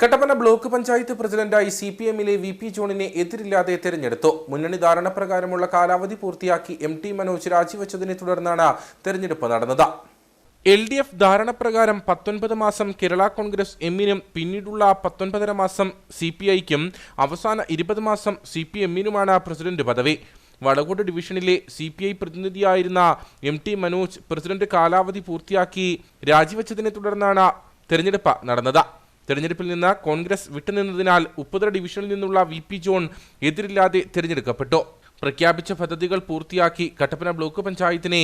Kattappana block panchayat പ്രസിഡന്റായി C P എമ്മിലെ V P ജോണിനെ എതിരില്ലാതെ തെരഞ്ഞെടുത്തു. മുന്നണി ധാരണ പ്രകാരമുള്ള കാലാവധി പൂർത്തിയാക്കി എം ടി മനോജ് രാജിവെച്ചതിനെ തുടർന്നാണ് തെരഞ്ഞെടുപ്പ് നടന്നത്. എൽ ഡി എഫ് ധാരണപ്രകാരം പത്തൊൻപത് മാസം കേരള കോൺഗ്രസ് എമ്മിനും പിന്നീടുള്ള പത്തൊൻപതര മാസം സി പി ഐക്കും അവസാന ഇരുപത് മാസം സി പി എമ്മിനുമാണ് പ്രസിഡന്റ് പദവി. വടകോട് ഡിവിഷനിലെ സി പി ഐ പ്രതിനിധിയായിരുന്ന എം ടി മനോജ് പ്രസിഡന്റ് കാലാവധി പൂർത്തിയാക്കി രാജിവെച്ചതിനെ തുടർന്നാണ് തെരഞ്ഞെടുപ്പ് നടന്നത്. തെരഞ്ഞെടുപ്പിൽ നിന്ന് കോൺഗ്രസ് വിട്ടുനിന്നതിനാൽ ഉപ്പുതറ ഡിവിഷനിൽ നിന്നുള്ള വി പി ജോൺ എതിരില്ലാതെ തിരഞ്ഞെടുക്കപ്പെട്ടു. പ്രഖ്യാപിച്ച പദ്ധതികൾ പൂർത്തിയാക്കി കട്ടപ്പന ബ്ലോക്ക് പഞ്ചായത്തിനെ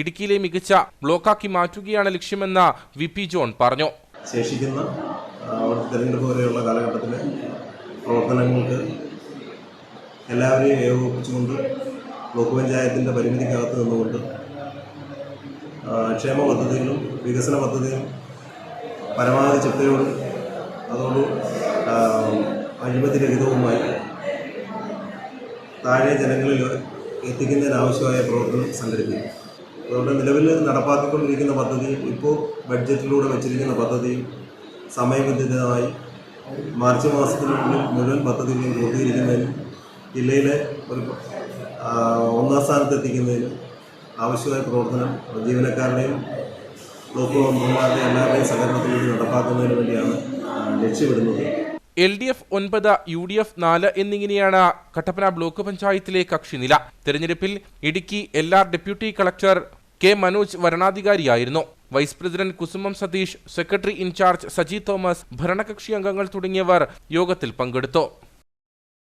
ഇടുക്കിയിലെ മികച്ച ബ്ലോക്കാക്കി മാറ്റുകയാണ് ലക്ഷ്യമെന്ന് വി പി ജോൺ പറഞ്ഞു. ശേഷിക്കുന്ന തെരഞ്ഞെടുപ്പ് വരെയുള്ള കാലഘട്ടത്തിലെ പ്രവർത്തനങ്ങൾക്ക് എല്ലാവരെയും ഏകോപിപ്പിച്ചുകൊണ്ട് ബ്ലോക്ക് പഞ്ചായത്തിന്റെ പരിമിതിക്കകത്ത് നിന്നുകൊണ്ട് ക്ഷേമ പദ്ധതികളും വികസന പദ്ധതിയും പരമാവധി ചിട്ടയോടും അതോട് അഴിമതിരഹിതവുമായി താഴെ ജനങ്ങളിൽ എത്തിക്കുന്നതിനാവശ്യമായ പ്രവർത്തനം സംഘടിപ്പിക്കും. അതുകൊണ്ട് നിലവിൽ നടപ്പാക്കിക്കൊണ്ടിരിക്കുന്ന പദ്ധതിയും ഇപ്പോൾ ബഡ്ജറ്റിലൂടെ വെച്ചിരിക്കുന്ന പദ്ധതിയും സമയബന്ധിതമായി മാർച്ച് മാസത്തിനുള്ളിൽ മുഴുവൻ പദ്ധതികളും പൂർത്തീകരിക്കുന്നതിനും ജില്ലയിലെ ഒരു ഒന്നാം സ്ഥാനത്ത് എത്തിക്കുന്നതിനും ആവശ്യമായ പ്രവർത്തനം ജീവനക്കാരുടെയും ബ്ലോക്ക് മെമ്പർമാരുടെയും എല്ലാവരുടെയും സഹകരണത്തിലൂടെ നടപ്പാക്കുന്നതിന് വേണ്ടിയാണ് ലക്ഷ്യമിടുന്നത്. എൽ ഡി എഫ് ഒൻപത് യു ഡി എഫ് നാല് എന്നിങ്ങനെയാണ് കട്ടപ്പന ബ്ലോക്ക് പഞ്ചായത്തിലെ കക്ഷിനില തെരഞ്ഞെടുപ്പിൽ Idukki L R deputy collector K Manoj വരണാധികാരിയായിരുന്നു. Vice president Kusumam Satheesh secretary in charge Saji Thomas ഭരണകക്ഷി അംഗങ്ങൾ തുടങ്ങിയവർ യോഗത്തിൽ പങ്കെടുത്തു.